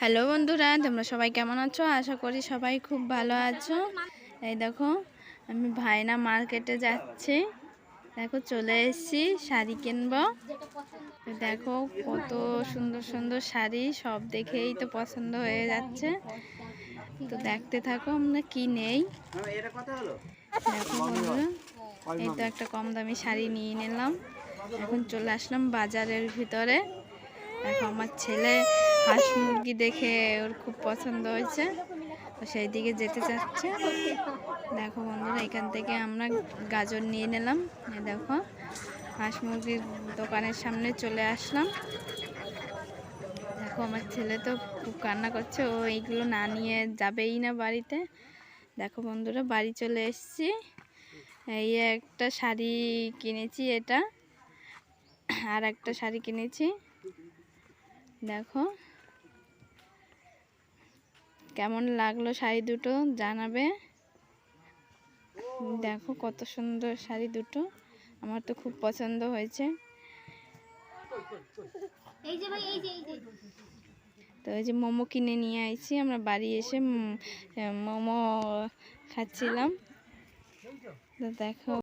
Hello বন্ধুরা, তোমরা সবাই কেমন আছো? আশা করি সবাই খুব ভালো আছো। এই দেখো, আমি ভাইনা মার্কেটে যাচ্ছি। দেখো, চলে এসেছি, শাড়ি কিনবো। দেখো, কত সুন্দর সুন্দর শাড়ি, সব দেখেই তো পছন্দ হয়ে যাচ্ছে। তো দেখতে থাকো, আমরা কি নেই। দেখো বন্ধুরা, এই তো একটা কম দামি শাড়ি নিয়ে নিলাম। এখন চলে আসলাম বাজারের ভিতরে। দেখো, আমার ছেলে হাঁস মুরগি দেখে ওর খুব পছন্দ হয়েছে। তো সেই দিকে যেতে চাচ্ছে। দেখো বন্ধুরা, এখান থেকে আমরা গাজর নিয়ে নিলাম। দেখো, হাঁস মুরগির দোকানের সামনে চলে আসলাম। দেখো, আমার ছেলে তো খুব কান্না করছে, ও এইগুলো না নিয়ে যাবেই না বাড়িতে। দেখো বন্ধুরা, বাড়ি চলে এসেছি। এই একটা শাড়ি কিনেছি এটা, আর একটা শাড়ি কিনেছি। দেখো। কেমন লাগল শাড়ি দুটো জানাবে? দেখো কত সুন্দর শাড়ি দুটো আমার তো খুব পছন্দ হয়েছে। তো এই যে মোমো কিনে নিয়ে আইছি আমরা বাড়ি এসে মোমো খাচ্ছিলাম। তো দেখো।